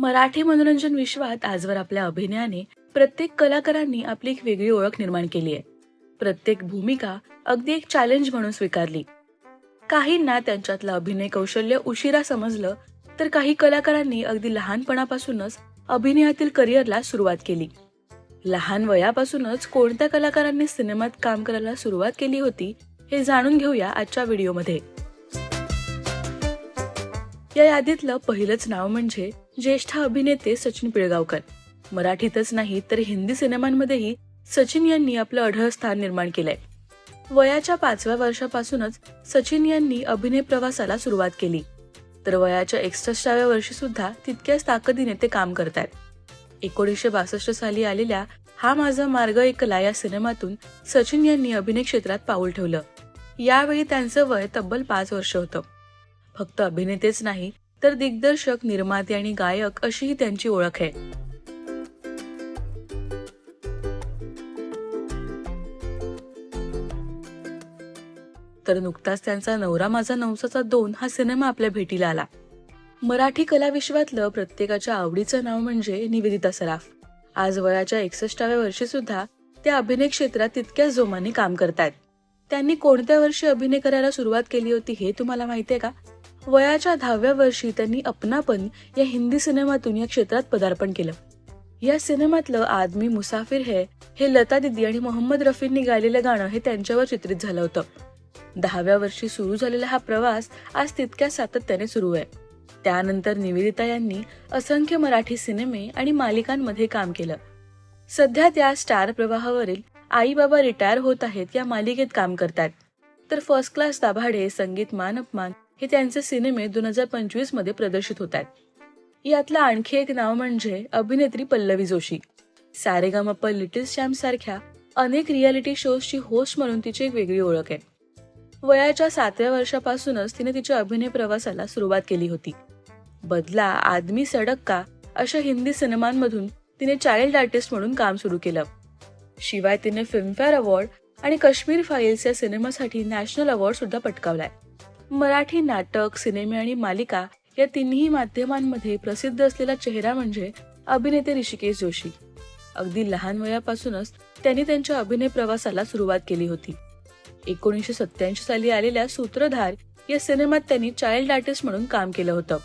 मराठी मनोरंजन विश्वात आजवर आपल्या अभिनयाने प्रत्येक कलाकारांनी आपली एक वेगळी ओळख निर्माण केली आहे. प्रत्येक भूमिका अगदी एक चॅलेंज म्हणून स्वीकारली. काहींना त्यांच्यातलं अभिनय कौशल्य उशिरा समजलं तर काही कलाकारांनी अगदी लहानपणापासूनच अभिनयातील करिअरला सुरुवात केली. लहान वयापासूनच कोणत्या कलाकारांनी सिनेमात काम करायला सुरुवात केली होती हे जाणून घेऊया आजच्या व्हिडिओमध्ये. या यादीतलं पहिलंच नाव म्हणजे ज्येष्ठ अभिनेते सचिन पिळगावकर. मराठीतच नाही तर हिंदी सिनेमांमध्येही सचिन यांनी आपलं अढळ स्थान निर्माण केलंय. वयाच्या पाचव्या वर्षापासूनच सचिन यांनी अभिनय प्रवासाला सुरुवात केली. तर वयाच्या एकसष्टाव्या वर्षी सुद्धा तितक्याच ताकदीने ते काम करतात एकोणीसशे बासष्ट साली आलेल्या हा माझा मार्ग एकला या सिनेमातून सचिन यांनी अभिनय क्षेत्रात पाऊल ठेवलं. यावेळी त्यांचं वय तब्बल पाच वर्ष होतं. फक्त अभिनेतेच नाही तर दिग्दर्शक निर्माते आणि गायक अशीही त्यांची ओळख आहे. तर नुकताच त्यांचा नवरा माझा नवसाचा दोन हा सिनेमा आपल्या भेटीला आला. मराठी कलाविश्वातलं प्रत्येकाच्या आवडीचं नाव म्हणजे निवेदिता सराफ. आज वयाच्या एकसष्टाव्या वर्षी सुद्धा त्या अभिनय क्षेत्रात तितक्याच जोमाने काम करतायत. त्यांनी कोणत्या वर्षी अभिनय करायला सुरुवात केली होती हे तुम्हाला माहितीये का? वयाच्या दहाव्या वर्षी त्यांनी अपनापन या हिंदी सिनेमातून या क्षेत्रात पदार्पण केलं. या सिनेमातलं आदमी मुसाफिर है हे लता दिदी आणि मोहम्मद रफींनी गायलेलं गाणं हे त्यांच्यावर चित्रित झालं होतं. दहाव्या वर्षी सुरू झालेला हा प्रवास आज तितक्या सातत्याने सुरू आहे. त्यानंतर निवेदिता यांनी असंख्य मराठी सिनेमे आणि मालिकांमध्ये काम केलं. सध्या त्या स्टार प्रवाहावरील आई बाबा रिटायर होत आहेत या मालिकेत काम करतात तर फर्स्ट क्लास दाभाडे संगीत मान अपमान हे त्यांचे सिनेमे दोन हजार पंचवीसमध्ये प्रदर्शित होत आहेत. यातलं आणखी एक नाव म्हणजे अभिनेत्री पल्लवी जोशी. सारेगामप्पा लिटिल चॅम्प सारख्या अनेक रियालिटी शोजची होस्ट म्हणून तिची एक वेगळी ओळख आहे. वयाच्या सातव्या वर्षापासूनच तिने तिच्या अभिनय प्रवासाला सुरुवात केली होती. बदला आदमी सडक का अशा हिंदी सिनेमांमधून तिने चाइल्ड आर्टिस्ट म्हणून काम सुरू केलं. शिवाय तिने फिल्मफेअर अवॉर्ड आणि काश्मीर फाईल्स या सिनेमासाठी नॅशनल अवॉर्ड सुद्धा पटकावलाय. मराठी नाटक सिनेमे आणि मालिका या तिन्ही माध्यमांमध्ये प्रसिद्ध असलेला चेहरा म्हणजे अभिनेते ऋषिकेश जोशी. अगदी लहान वयापासूनच त्यांनी त्यांच्या अभिनय प्रवासाला सुरुवात केली होती. एकोणीसशे सत्याऐंशी साली आलेल्या सूत्रधार या सिनेमात त्यांनी चाइल्ड आर्टिस्ट म्हणून काम केलं होतं.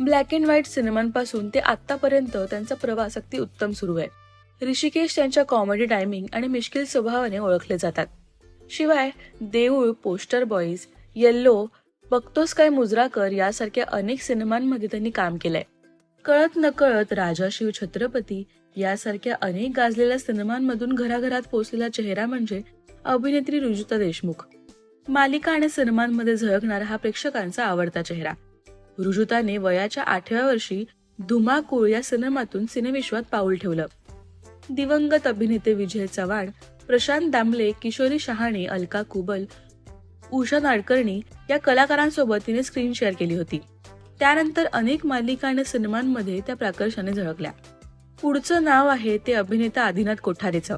ब्लॅक अँड व्हाईट सिनेमांपासून ते आतापर्यंत त्यांचा प्रवास अगदी उत्तम सुरू आहे. ऋषिकेश त्यांच्या कॉमेडी टायमिंग आणि मिश्किल स्वभावाने ओळखले जातात. शिवाय देऊळ पोस्टर बॉईज येल्लो बघतोस काय मुजराकर यासारख्या अनेक सिनेमांमध्ये त्यांनी काम केलंय. कळत नकळत राजा शिव छत्रपती यासारख्या अनेक गाजलेल्या सिनेमांमधून घराघरात पोचलेला चेहरा म्हणजे अभिनेत्री रुजुता देशमुख. मालिका आणि सिनेमांमध्ये झळकणारा हा प्रेक्षकांचा आवडता चेहरा. रुजुताने वयाच्या आठव्या वर्षी धुमाकूळ या सिनेमातून सिनेविश्वात पाऊल ठेवलं. दिवंगत अभिनेते विजय चव्हाण प्रशांत दामले किशोरी शहाणे अलका कुबल उषा नाडकर्णी या कलाकारांसोबत तिने स्क्रीन शेअर केली होती. त्यानंतर अनेक मालिका आणि सिनेमांमध्ये त्या प्राकर्षाने झळकल्या. पुढचं नाव आहे ते अभिनेता आदिनाथ कोठारेचं.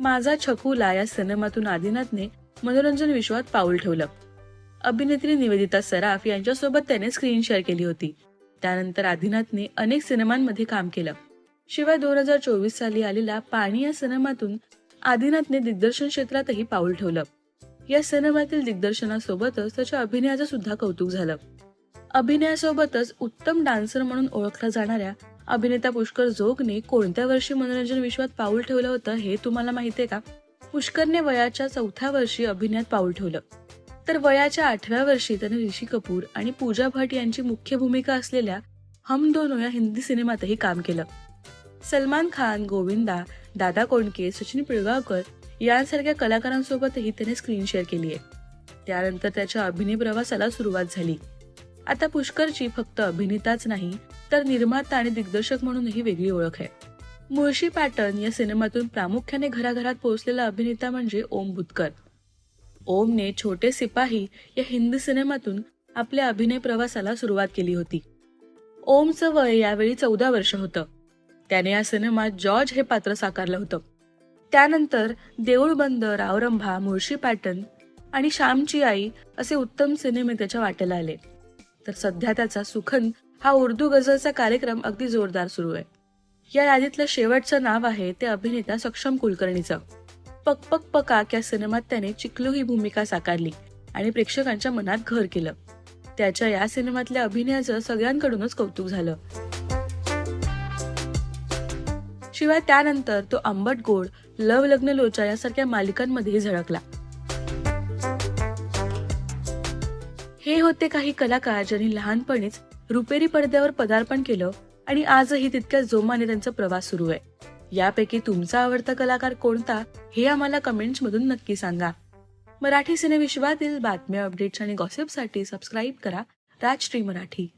माझा छकुला या सिनेमातून आदिनाथने मनोरंजन विश्वात पाऊल ठेवलं. अभिनेत्री निवेदिता सराफ यांच्यासोबत त्याने स्क्रीन शेअर केली होती. त्यानंतर आदिनाथने अनेक सिनेमांमध्ये काम केलं. शिवाय दोन हजार चोवीस साली आलेला पाणी या सिनेमातून आदिनाथने दिग्दर्शन क्षेत्रातही पाऊल ठेवलं. या सिनेमातील दिग्दर्शनासोबतच त्याच्या अभिनयाचं सुद्धा कौतुक झालं. अभिनयासोबतच उत्तम डान्सर म्हणून ओळखला जाणाऱ्या अभिनेता पुष्कर जोगने कोणत्या वर्षी मनोरंजन विश्वात पाऊल ठेवलं होतं हे तुम्हाला माहितीये का? पुष्करने वयाच्या चौथ्या वर्षी अभिनयात पाऊल ठेवलं. तर वयाच्या आठव्या वर्षी त्याने ऋषी कपूर आणि पूजा भट यांची मुख्य भूमिका असलेल्या हम दोनो या हिंदी सिनेमातही काम केलं. सलमान खान गोविंदा दादा कोंडके सचिन पिळगावकर यांसारख्या कलाकारांसोबतही त्याने स्क्रीन शेअर केली आहे. त्यानंतर त्याच्या अभिनय प्रवासाला सुरुवात झाली. आता पुष्करची फक्त अभिनेताच नाही तर निर्माता आणि दिग्दर्शक म्हणूनही वेगळी ओळख आहे. मुळशी पॅटर्न या सिनेमातून प्रामुख्याने घराघरात पोहोचलेला अभिनेता म्हणजे ओम बुतकर. ओमने छोटे सिपाही या हिंदी सिनेमातून आपल्या अभिनय प्रवासाला सुरुवात केली होती. ओमचं वय यावेळी चौदा वर्ष होतं. त्याने या सिनेमात जॉर्ज हे पात्र साकारलं होतं. त्यानंतर देऊळबंद रावरंभा मुळशी पॅटर्न आणि श्यामची आई असे उत्तम सिनेमे त्याच्या वाटेला आले. तर सध्या त्याचा सुखन हा उर्दू गझलचा कार्यक्रम अगदी जोरदार सुरू आहे. या यादीतलं शेवटचं नाव आहे ते अभिनेता सक्षम कुलकर्णीचं. पक पक पकाक या सिनेमात त्याने चिखलू ही भूमिका साकारली आणि प्रेक्षकांच्या मनात घर केलं. त्याच्या या सिनेमातल्या अभिनयाचं सगळ्यांकडूनच कौतुक झालं. शिवाय त्यानंतर तो आंबट गोड लव लग्न लोचा यासारख्या मालिकांमध्ये झळकला. हे होते काही कलाकार ज्यांनी लहानपणीच रुपेरी पडद्यावर पदार्पण केलं आणि आजही तितक्याच जोमाने त्यांचा प्रवास सुरू आहे. यापैकी तुमचा आवडता कलाकार कोणता हे आम्हाला कमेंट्स मधून नक्की सांगा. मराठी सिनेविश्वातील बातम्या अपडेट्स आणि गॉसिपसाठी सबस्क्राईब करा. राजश्री मराठी.